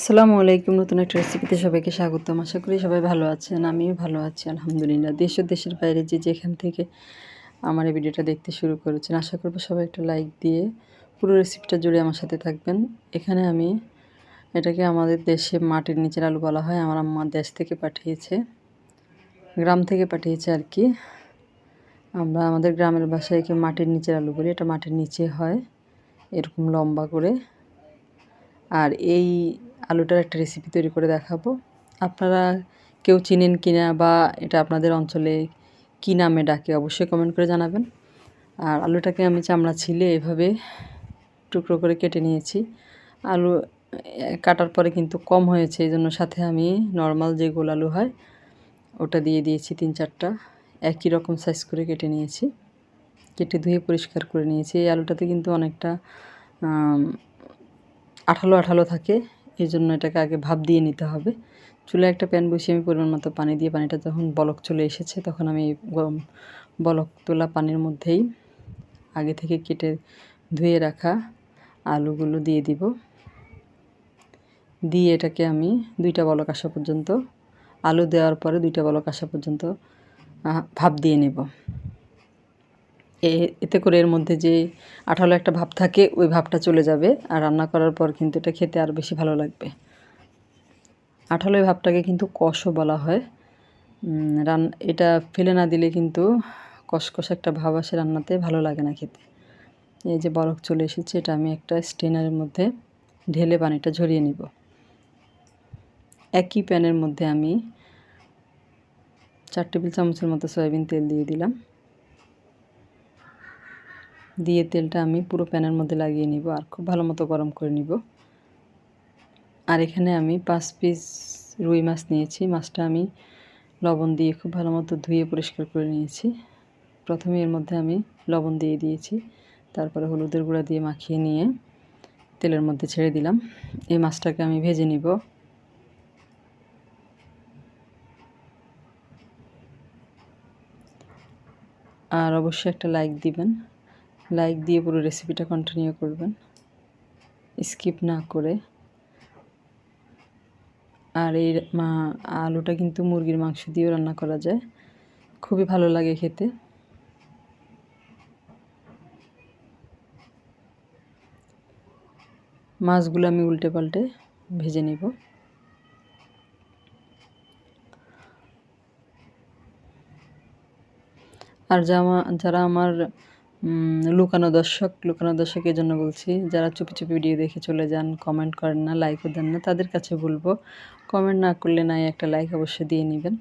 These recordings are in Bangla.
আসসালামু আলাইকুম, নতুন একটা রেসিপিতে সবাইকে স্বাগতম। আশা করি সবাই ভালো আছেন, আমিও ভালো আছি, আলহামদুলিল্লাহ। দেশ ও দেশের বাইরে যে যেখান থেকে আমার এই ভিডিওটা দেখতে শুরু করেছেন, আশা করব সবাই একটা লাইক দিয়ে পুরো রেসিপিটা জুড়ে আমার সাথে থাকবেন। এখানে আমি এটাকে আমাদের দেশে মাটির নিচের আলু বলা হয়, আমার আম্মা দেশ থেকে পাঠিয়েছে, গ্রাম থেকে পাঠিয়েছে আর কি। আমরা আমাদের গ্রামের বাসায় একে মাটির নিচের আলু বলি, এটা মাটির নিচে হয়, এরকম লম্বা করে। আর এই আলুটার একটা রেসিপি তৈরি করে দেখাবো। আপনারা কেউ চিনেন কিনা বা এটা আপনাদের অঞ্চলে কী নামে ডাকে অবশ্যই কমেন্ট করে জানাবেন। আর আলুটাকে আমি চামড়া ছিলে এভাবে টুকরো করে কেটে নিয়েছি। আলু কাটার পরে কিন্তু কম হয়েছে এই জন্য সাথে আমি নর্মাল যে গোল আলু হয়, ওটা দিয়ে দিয়েছি তিন চারটা। একই রকম সাইজ করে কেটে নিয়েছি। কেটে ধুয়ে পরিষ্কার করে নিয়েছি। এই আলুটাতে কিন্তু অনেকটা আঠালো আঠালো থাকে এই জন্য এটাকে আগে ভাপ দিয়ে নিতে হবে। চুলে একটা প্যান বসিয়ে আমি পরিমাণ মতো পানি দিয়ে পানিটা যখন বলক চলে এসেছে, তখন আমি বলক তোলা পানির মধ্যেই আগে থেকে কেটে ধুয়ে রাখা আলুগুলো দিয়ে দিব। দিয়ে এটাকে আমি দুইটা বলক আসা পর্যন্ত, আলু দেওয়ার পরে দুইটা বলক আসা পর্যন্ত ভাপ দিয়ে নেব। এতে করে এর মধ্যে যে আঠালো একটা ভাব থাকে, ওই ভাবটা চলে যাবে। আর রান্না করার পর কিন্তু এটা খেতে আরও বেশি ভালো লাগবে। আঠালো ভাবটাকে কিন্তু কষও বলা হয়। রান, এটা ফেলে না দিলে কিন্তু কষকষ একটা ভাব আসে রান্নাতে, ভালো লাগে না খেতে। এই যে বরফ চলে এসেছে, এটা আমি একটা স্টেনারের মধ্যে ঢেলে পানিটা ঝরিয়ে নিব। একই প্যানের মধ্যে আমি চার টেবিল চামচের মতো সয়াবিন তেল দিয়ে দিলাম। দিয়ে তেলটা আমি পুরো প্যানের মধ্যে লাগিয়ে নিব আর খুব ভালো মতো গরম করে নিব। আর এখানে আমি পাঁচ পিস রুই মাছ নিয়েছি। মাছটা আমি লবণ দিয়ে খুব ভালো মতো ধুয়ে পরিষ্কার করে নিয়েছি। প্রথমে এর মধ্যে আমি লবণ দিয়ে দিয়েছি। তারপরে হলুদের গুঁড়া দিয়ে মাখিয়ে নিয়ে তেলের মধ্যে ছেড়ে দিলাম। এই মাছটাকে আমি ভেজে নিব। আর অবশ্যই একটা লাইক দিবেন। লাইক দিয়ে পুরো রেসিপিটা কন্টিনিউ করবেন। স্কিপ না করে। আর এই আলুটা কিন্তু মুরগির মাংস দিয়েও রান্না করা যায়। খুবই ভালো লাগে খেতে। মাছগুলো আমি উল্টে পাল্টে ভেজে নিব। আর যারা আমার লুকানো দর্শক, লুকানো দর্শকের জন্য বলছি, যারা চুপি চুপি ভিডিও দেখে চলে যান কমেন্ট করেন না লাইকও দেন না, তাদের কাছে বলব কমেন্ট না করলে নাই একটা লাইক অবশ্যই দিয়ে নেবেন।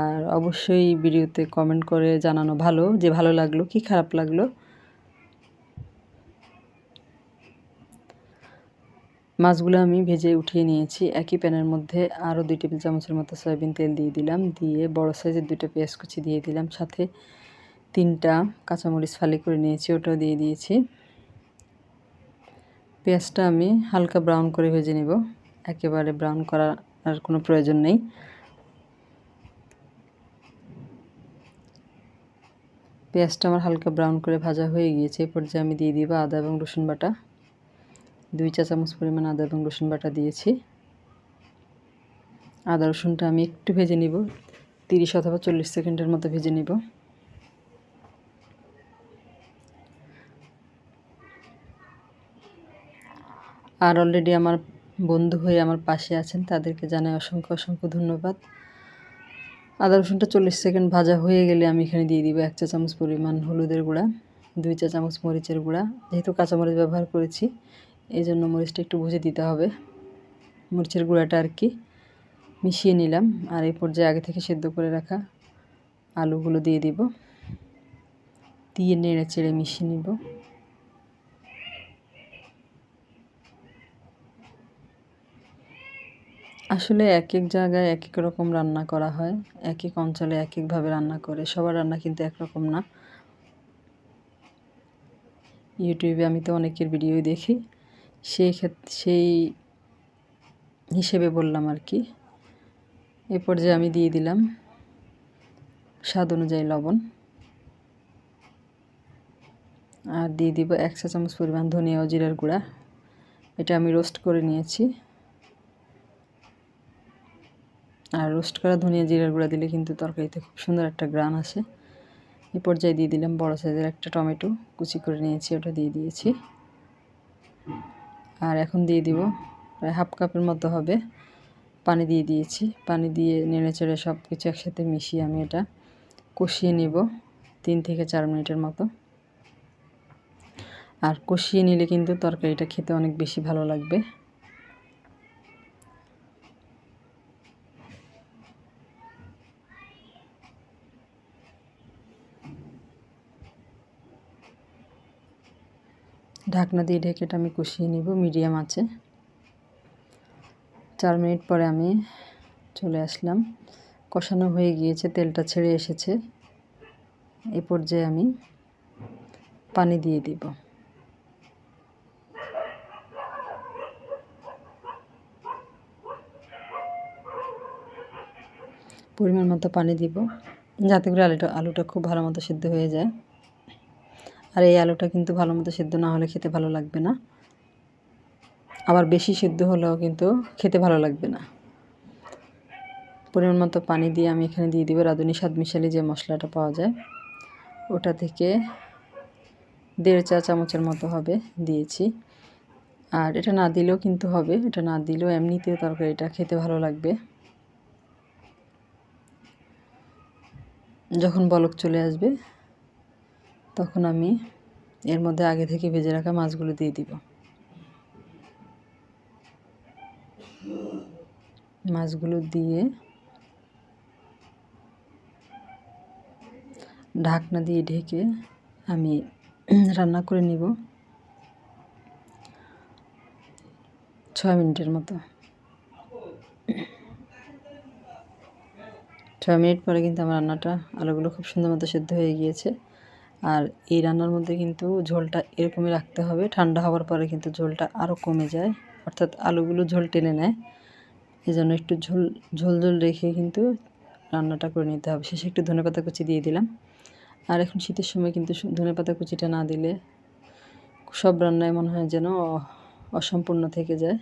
আর অবশ্যই ভিডিওতে কমেন্ট করে জানানো ভালো, যে ভালো লাগল, কি খারাপ লাগল মাছগুলো আমি ভেজে উঠিয়ে নিয়েছি। একই প্যানের মধ্যে আরও দুই টেবিল চামচের মতো সয়াবিন তেল দিয়ে দিলাম। দিয়ে বড় সাইজের দুটো পেঁয়াজ কুচি দিয়ে দিলাম। সাথে তিনটা কাঁচামরিচ ফালি করে নিয়েছি, ওটাও দিয়ে দিয়েছি। পেঁয়াজটা আমি হালকা ব্রাউন করে ভেজে নেব। একেবারে ব্রাউন করার আর কোনো প্রয়োজন নেই। পেঁয়াজটা আমার হালকা ব্রাউন করে ভাজা হয়ে গিয়েছে। এরপর যে আমি দিয়ে দিব আদা এবং রসুন বাটা। দুই চা চামচ পরিমাণ আদা এবং রসুন বাটা দিয়েছি। আদা, রসুনটা আমি একটু ভেজে নিব। তিরিশ অথবা চল্লিশ সেকেন্ডের মতো ভেজে নিব। আর অলরেডি আমার বন্ধু হয়ে আমার পাশে আছেন, তাদেরকে জানাই অসংখ্য অসংখ্য ধন্যবাদ। আদা, রসুনটা চল্লিশ সেকেন্ড ভাজা হয়ে গেলে আমি এখানে দিয়ে দিব এক চা চামচ পরিমাণ হলুদের গুঁড়া, দুই চা চামচ মরিচের গুঁড়া। যেহেতু কাঁচামরিচ ব্যবহার করেছি এই জন্য মরিচটা একটু বুঝে দিতে হবে। মরিচের গুঁড়াটা আর কি মিশিয়ে নিলাম। আর এই পর্যায়ে আগে থেকে সেদ্ধ করে রাখা আলুগুলো দিয়ে দিব। দিয়ে নেড়ে চেড়ে মিশিয়ে নিব। আসলে এক এক জায়গায় এক এক রকম রান্না করা হয়। এক এক অঞ্চলে এক একভাবে রান্না করে। সবার রান্না কিন্তু একরকম না। ইউটিউবে আমি তো অনেকের ভিডিওই দেখি। সেই ক্ষেত্রে সেই হিসেবে বললাম আর কি। এ পর্যায়ে আমি দিয়ে দিলাম স্বাদ অনুযায়ী লবণ। আর দিয়ে দিব এক চা চামচ পরিমাণ ধনিয়া ও জিরার গুঁড়া। এটা আমি রোস্ট করে নিয়েছি। আর রোস্ট করা ধনিয়া জিরার গুঁড়া দিলে কিন্তু তরকারিতে খুব সুন্দর একটা গ্রান আসে। এই পর্যায়ে দিয়ে দিলাম বড় সাইজের একটা টমেটো। কুচি করে নিয়েছি, ওটা দিয়ে দিয়েছি। আর এখন দিয়ে দিব। প্রায় হাফ কাপের মতো হবে। পানি দিয়ে দিয়েছি। পানি দিয়ে নেড়ে চেড়ে সব কিছু একসাথে মিশিয়ে আমি এটা কষিয়ে নেব তিন থেকে চার মিনিটের মতো। আর কষিয়ে নিলে কিন্তু তরকারিটা খেতে অনেক বেশি ভালো লাগবে। ঢাকনা দিয়ে ঢেকেটা আমি কষিয়ে নিব, মিডিয়াম আছে। চার মিনিট পরে আমি চলে আসলাম। কষানো হয়ে গিয়েছে, তেলটা ছেড়ে এসেছে। এ পর্যায়ে আমি পানি দিয়ে দিব। পরিমাণ মতো পানি দিব, যাতে করে আলুটা আলুটা খুব ভালো মতো সিদ্ধ হয়ে যায়। আর এই আলুটা কিন্তু ভালো মতো সেদ্ধ না হলে খেতে ভালো লাগবে না। আবার বেশি সেদ্ধ হলেও কিন্তু খেতে ভালো লাগবে না। পরিমাণ মতো পানি দিয়ে আমি এখানে দিয়ে দিব রাঁধুনি স্বাদ মিশালি যে মশলাটা পাওয়া যায়। ওটা থেকে দেড় চা চামচের মতো হবে দিয়েছি। আর এটা না দিলেও কিন্তু হবে, এটা না দিলেও এমনিতেও তরকারিটা খেতে ভালো লাগবে। যখন বলক চলে আসবে তখন আমি এর মধ্যে আগে থেকে ভেজে রাখা মাছগুলো দিয়ে দিব। মাছগুলো দিয়ে ঢাকনা দিয়ে ঢেকে আমি রান্না করে নিব ছয় মিনিটের মতো। ছয় মিনিট পরে কিন্তু আমার রান্নাটা আলুগুলো খুব সুন্দর মতো সেদ্ধ হয়ে গিয়েছে। আর এই রান্নার মধ্যে কিন্তু ঝোলটা এরকমই রাখতে হবে। ঠান্ডা হওয়ার পরে কিন্তু ঝোলটা আরও কমে যায়। অর্থাৎ আলুগুলো ঝোল টেনে নেয়। এই জন্য একটু ঝোল ঝোল ঝোল রেখে কিন্তু রান্নাটা করে নিতে হবে। শেষে একটু ধনেপাতা কুচি দিয়ে দিলাম। আর এখন শীতের সময় কিন্তু ধনেপাতা কুচিটা না দিলে সব রান্নায় মনে হয় যেন অসম্পূর্ণ থেকে যায়।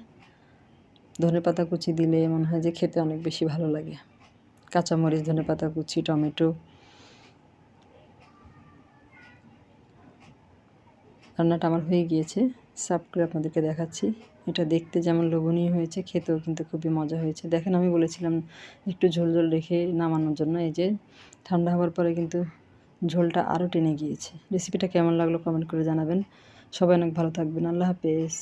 ধনেপাতা কুচি দিলে মনে হয় যে খেতে অনেক বেশি ভালো লাগে। কাঁচামরিচ ধনেপাতা কুচি, টমেটো রান্নাটা আমার হয়ে গিয়েছে। সাফ করে আপনাদেরকে দেখাচ্ছি। এটা দেখতে যেমন লোভনীয় হয়েছে, খেতেও কিন্তু খুবই মজা হয়েছে। দেখেন, আমি বলেছিলাম একটু ঝোল ঝোল রেখে নামানোর জন্য। এই যে ঠান্ডা হওয়ার পরে কিন্তু ঝোলটা আরও টেনে গিয়েছে। রেসিপিটা কেমন লাগল কমেন্ট করে জানাবেন। সবাই অনেক ভালো থাকবেন। আল্লাহ হাফেজ।